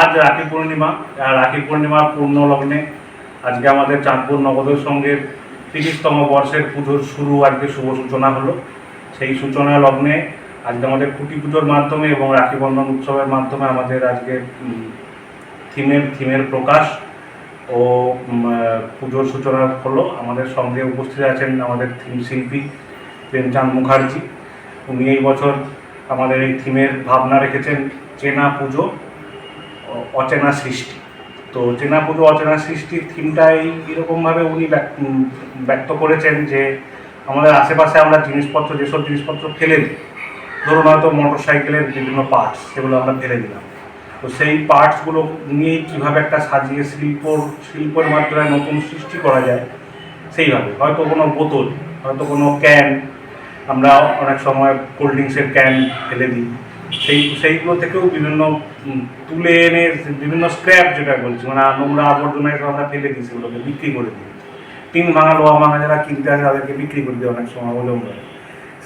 আজ রাখি পূর্ণিমা রাখি পূর্ণিমার পূর্ণ লগ্নে আজকে আমাদের চাঁদপুর নবোদয় সঙ্গের তিরিশতম বর্ষের পুজোর শুরু আজকে শুভ সূচনা হলো। সেই সূচনা লগ্নে আজকে আমাদের খুঁটি পুজোর মাধ্যমে এবং রাখি বন্ধন উৎসবের মাধ্যমে আমাদের আজকে থিমের থিমের প্রকাশ ও পুজোর সূচনা হলো। আমাদের সঙ্গে উপস্থিত আছেন আমাদের থিম শিল্পী প্রেমচাঁদ মুখার্জি। উনি এই বছর আমাদের এই থিমের ভাবনা রেখেছেন চেনা পুজো। অচেনা সৃষ্টি। তো চেনা পুজো অচেনা সৃষ্টির থিমটাই এরকমভাবে উনি ব্যক- ব্যক্ত করেছেন যে আমাদের আশেপাশে আমরা জিনিসপত্র, যেসব জিনিসপত্র ফেলে দিই, ধরুন হয়তো মোটর সাইকেলের বিভিন্ন পার্টস সেগুলো আমরা ফেলে দিলাম। তো সেই পার্টসগুলো নিয়েই কীভাবে একটা সাজিয়ে শিল্পর শিল্পের মাধ্যমে নতুন সৃষ্টি করা যায়, সেইভাবে। হয়তো কোনো বোতল, হয়তো কোনো ক্যান আমরা অনেক সময় কোল্ড ড্রিঙ্কসের ক্যান ফেলে দিই। সেই সেইগুলো থেকেও বিভিন্ন তুলে এনে বিভিন্ন স্ক্র্যাপ যেটা বলছি মানে নোংরা আবর্জনা এসব আমরা ফেলে দিই সেগুলোকে বিক্রি করে দিই টিন ভাঙা লোহা ভাঙা যারা কিনতে আসে তাদেরকে বিক্রি করে দিই অনেক সময় বলে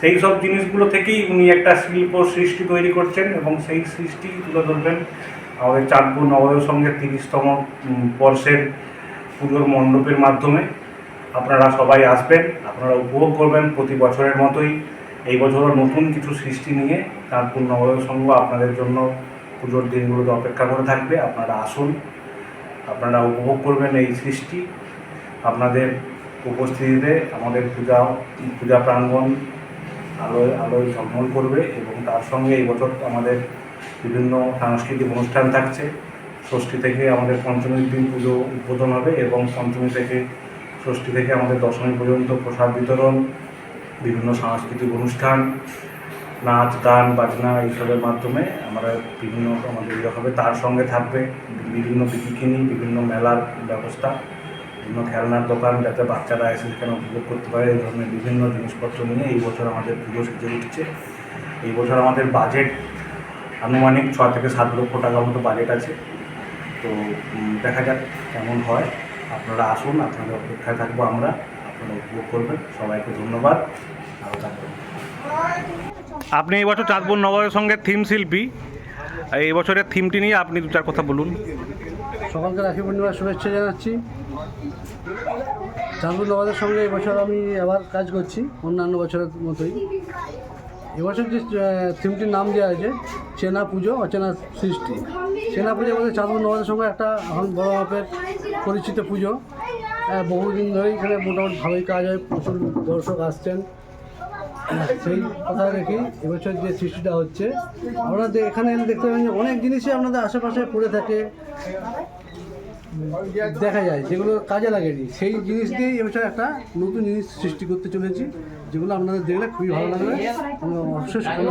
সেই সব জিনিসগুলো থেকেই উনি একটা শিল্প সৃষ্টি তৈরি করছেন এবং সেই সৃষ্টি তুলে ধরবেন আমাদের চাঁদপুর নগরের সঙ্গে তিরিশতম বর্ষের পুজোর মণ্ডপের মাধ্যমে। আপনারা সবাই আসবেন, আপনারা উপভোগ করবেন প্রতি বছরের মতোই। এই বছরও নতুন কিছু সৃষ্টি নিয়ে চাঁদপুর নগরের সংঘ আপনাদের জন্য পুজোর দিনগুলোতে অপেক্ষা করে থাকবে। আপনারা আসুন, আপনারা উপভোগ করবেন এই সৃষ্টি। আপনাদের উপস্থিতিতে আমাদের পূজা পূজা প্রাঙ্গণ আলোয় আলোয় ঝলমল করবে এবং তার সঙ্গে এই বছর আমাদের বিভিন্ন সাংস্কৃতিক অনুষ্ঠান থাকছে। ষষ্ঠী থেকে আমাদের পঞ্চমীর দিন পুজো উদ্বোধন হবে এবং পঞ্চমী থেকে ষষ্ঠী থেকে আমাদের দশমী পর্যন্ত প্রসাদ বিতরণ বিভিন্ন সাংস্কৃতিক অনুষ্ঠান, নাচ, গান, বাজনা এইসবের মাধ্যমে আমরা বিভিন্ন আমাদের ইয়ে হবে, তার সঙ্গে থাকবে বিভিন্ন বিকিনি, বিভিন্ন মেলার ব্যবস্থা, বিভিন্ন খেলনার দোকান যাতে বাচ্চারা এসে সেখানে উপভোগ করতে পারে, এই ধরনের বিভিন্ন জিনিসপত্র নিয়ে এই বছর আমাদের পুজো সেজে উঠছে। এই বছর আমাদের বাজেট আনুমানিক ছ থেকে সাত লক্ষ টাকার মতো বাজেট আছে। তো দেখা যাক কেমন হয়। আপনারা আসুন, আপনাদের অপেক্ষায় থাকব আমরা। আপনারা উপভোগ করবেন। সবাইকে ধন্যবাদ। ভালো থাকবেন। আপনি এই বছর চাঁদপুর নগরের সঙ্গে থিম শিল্পী। এই বছরের থিমটি নিয়ে আপনি দু চার কথা বলুন। সকলকে রাখি পূর্ণিমার শুভেচ্ছা জানাচ্ছি। চাঁদপুর নবাদের সঙ্গে এবছর আমি আবার কাজ করছি অন্যান্য বছরের মতোই। এবছর যে থিমটির নাম দেওয়া আছে চেনা পুজো অচেনা সৃষ্টি। চেনা পুজো বলতে চাঁদপুর নবাদের সঙ্গে একটা এখন বড় মাপের পরিচিত পুজো। বহুদিন ধরেই এখানে মোটামুটি ভালোই কাজ হয়, প্রচুর দর্শক আসছেন। সেই কথা রেখে এবছর যে সৃষ্টিটা হচ্ছে আমরা এখানে দেখতে পাবেন যে অনেক জিনিসই আপনাদের আশেপাশে পড়ে থাকে। দেখা যায়, যেগুলো কাজে লাগেনি। সেই জিনিস দিয়েই এবছর একটা নতুন জিনিস সৃষ্টি করতে চলেছি, যেগুলো আপনাদের দেখলে খুবই ভালো লাগবে। অবশ্যই সেখানে